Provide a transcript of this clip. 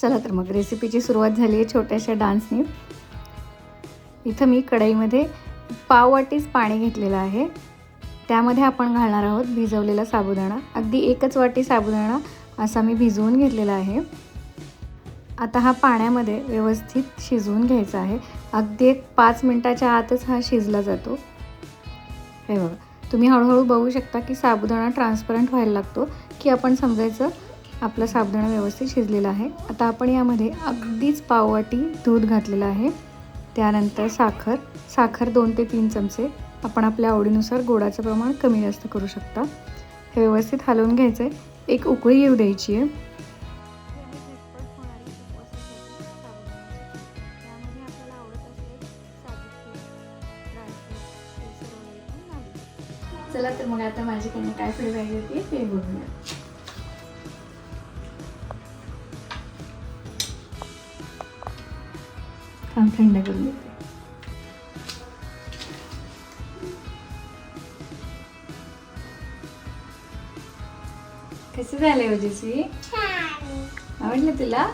चला तर मग रेसिपीची सुरुवात झाली आहे छोट्याशा डान्सनी इथं मी कढईमध्ये पाव वाटीच पाणी घेतलेलं आहे. त्यामध्ये आपण घालणार आहोत भिजवलेला साबुदाणा. अगदी एकच वाटी साबुदाणा असा मी भिजवून घेतलेला आहे. आता हा पाण्यामध्ये व्यवस्थित शिजवून घ्यायचा आहे. अगदी एक पाच मिनटाच्या आतच हा शिजला जातो. हे बघा तुम्ही हळूहळू बघू शकता की साबुदाणा ट्रान्सपरंट व्हायला लागतो. की आपण समजायचं आपला साबदाणा व्यवस्थित शिजलेला आहे. आता आपण यामध्ये अगदीच पाववाटी दूध घातलेलं आहे. त्यानंतर साखर साखर दोन ते तीन चमचे. आपण आपल्या आवडीनुसार गोडाचं प्रमाण कमी जास्त करू शकता. हे व्यवस्थित हलवून घ्यायचं आहे एक उकळी येऊ द्यायची आहे. चला तर मग आता माझ्याकडनं काय फीडबॅक होती ते बघूया. काम थंड करून देते कसं झालंय ओजस्वी आवडलं तुला